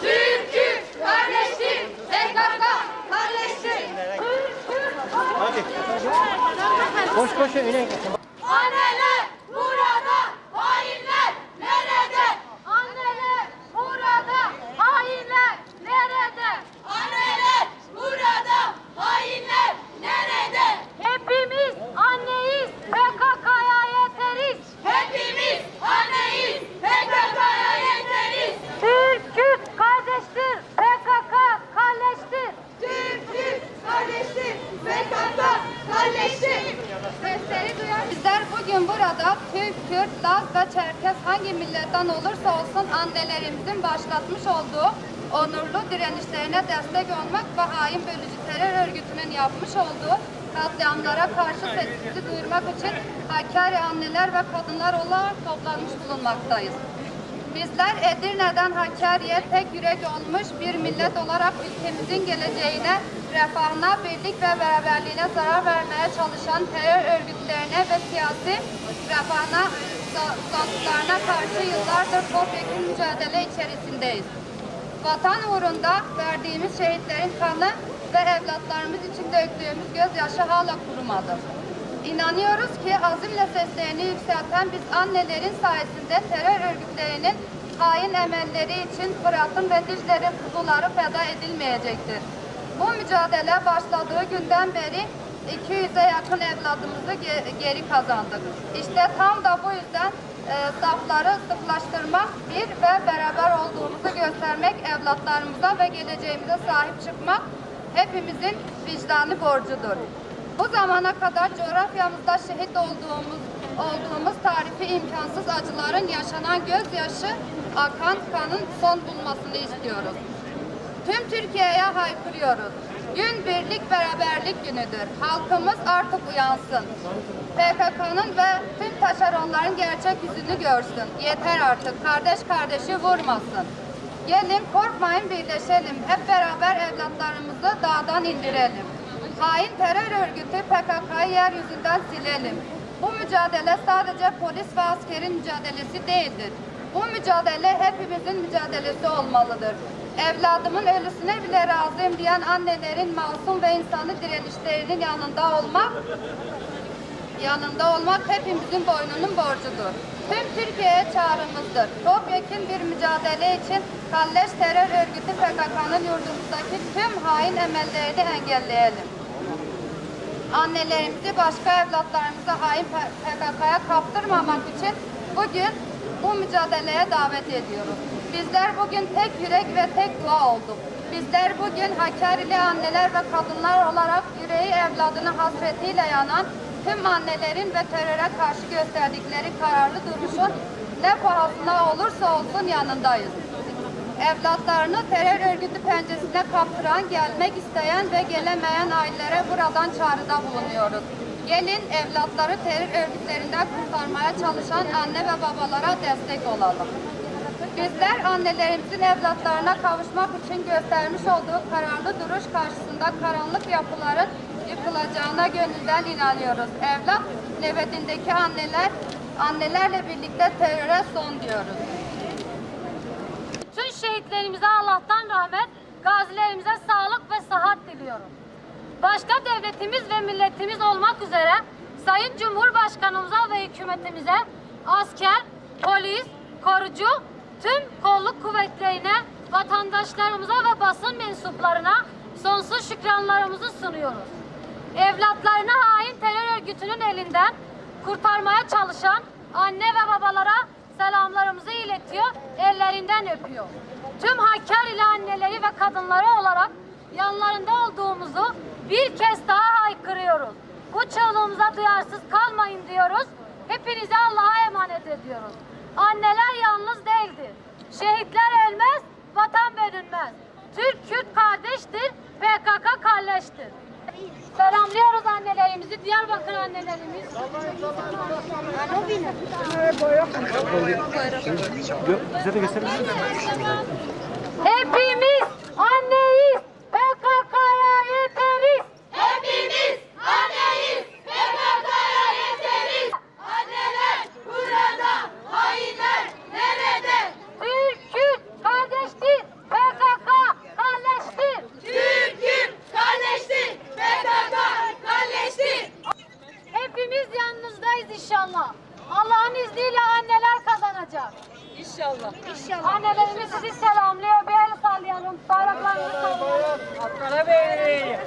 Türk'ü kardeştir, PKK kardeştir. Koş koş öne. Anneler burada, hainler nerede? Anneler burada, hainler nerede? Anneler burada, hainler nerede? Hepimiz anneyiz, PKK'ya yeteriz. Hepimiz anneyiz, PKK'ya yeteriz. Türk, Kürt kardeştir, PKK kalleştir. Türk, Kürt kardeştir, PKK kalleştir. Sesleri duyar. Bizler bugün burada Türk, Kürt, Laz ve Çerkez hangi milletten olursa olsun annelerimizin başlatmış olduğu onurlu direnişlerine destek olmak ve hain bölücü terör örgütünün yapmış olduğu katliamlara karşı sesimizi duyurmak için Hakkari anneler ve kadınlar olarak toplanmış bulunmaktayız. Bizler Edirne'den Hakkari'ye tek yürek olmuş bir millet olarak ülkemizin geleceğine, refahına, birlik ve beraberliğine zarar vermeye çalışan terör örgütlerine ve siyasi refahına, uzantılarına karşı yıllardır topyekun mücadele içerisindeyiz. Vatan uğrunda verdiğimiz şehitlerin kanı ve evlatlarımız için döktüğümüz gözyaşı hala kurumadı. İnanıyoruz ki azimle seslerini yükselten biz annelerin sayesinde terör örgütlerinin hain emelleri için Fırat'ın ve Dicle'nin kuzuları feda edilmeyecektir. Bu mücadele başladığı günden beri 200'e yakın evladımızı ge- geri kazandık. İşte tam da bu yüzden e, safları sıklaştırmak, bir ve beraber olduğumuzu göstermek, evlatlarımıza ve geleceğimize sahip çıkmak hepimizin vicdani borcudur. Bu zamana kadar coğrafyamızda şehit olduğumuz olduğumuz tarifi imkansız acıların yaşanan gözyaşı, akan kanın son bulmasını istiyoruz. Tüm Türkiye'ye haykırıyoruz. Gün birlik beraberlik günüdür. Halkımız artık uyansın. PKK'nın ve tüm taşeronların gerçek yüzünü görsün. Yeter artık. Kardeş kardeşi vurmasın. Gelin korkmayın birleşelim. Hep beraber evlatlarımızı dağdan indirelim. Hain terör örgütü PKK'yı yeryüzünden silelim. Bu mücadele sadece polis ve askerin mücadelesi değildir. Bu mücadele hepimizin mücadelesi olmalıdır. Evladımın ölüsüne bile razıyım diyen annelerin masum ve insanı direnişlerinin yanında olmak yanında olmak hepimizin boynunun borcudur. Tüm Türkiye'ye çağrımızdır. Topyekun bir mücadele için Kalleş terör örgütü PKK'nın yurdumuzdaki tüm hain emellerini engelleyelim. Annelerimizi başka evlatlarımızı hain PKK'ya kaptırmamak için bugün bu mücadeleye davet ediyoruz. Bizler bugün tek yürek ve tek dua olduk. Bizler bugün Hakkari'li anneler ve kadınlar olarak yüreği evladını hasretiyle yanan tüm annelerin ve teröre karşı gösterdikleri kararlı duruşun ne pahasına olursa olsun yanındayız. Evlatlarını terör örgütü pençesine kaptıran, gelmek isteyen ve gelemeyen ailelere buradan çağrıda bulunuyoruz. Gelin evlatları terör örgütlerinden kurtarmaya çalışan anne ve babalara destek olalım. Bizler annelerimizin evlatlarına kavuşmak için göstermiş olduğu kararlı duruş karşısında karanlık yapıların yıkılacağına gönülden inanıyoruz. Evlat nöbetindeki anneler, annelerle birlikte teröre son diyoruz. Tüm şehitlerimize Allah'tan rahmet, gazilerimize sağlık ve sıhhat diliyorum. Başta devletimiz ve milletimiz olmak üzere Sayın Cumhurbaşkanımıza ve hükümetimize asker, polis, korucu, tüm kolluk kuvvetlerine, vatandaşlarımıza ve basın mensuplarına sonsuz şükranlarımızı sunuyoruz. Evlatlarını hain terör örgütünün elinden kurtarmaya çalışan anne ve babalara selamlarımızı iletiyor, ellerinden öpüyor. Tüm Hakkari'li anneleri ve kadınları olarak yanlarında olduğumuzu bir kez daha haykırıyoruz. Bu çığlığımıza duyarsız kalmayın diyoruz. Hepinizi Allah'a emanet ediyoruz. Anneler yalnız değildir. Şehitler ölmez, vatan bölünmez. Türk Kürt kardeştir, PKK kalleştir. Selamlıyoruz annelerimizi, Diyarbakır annelerimiz. Bize de gösterir misin? Hepimiz kazanacağız inşallah. Allah'ın izniyle anneler kazanacak. İnşallah. İnşallah. Annelerimiz sizi selamlıyor. Bir el sallayalım. Bayraklarınızı sallayalım. Atlara beyleri.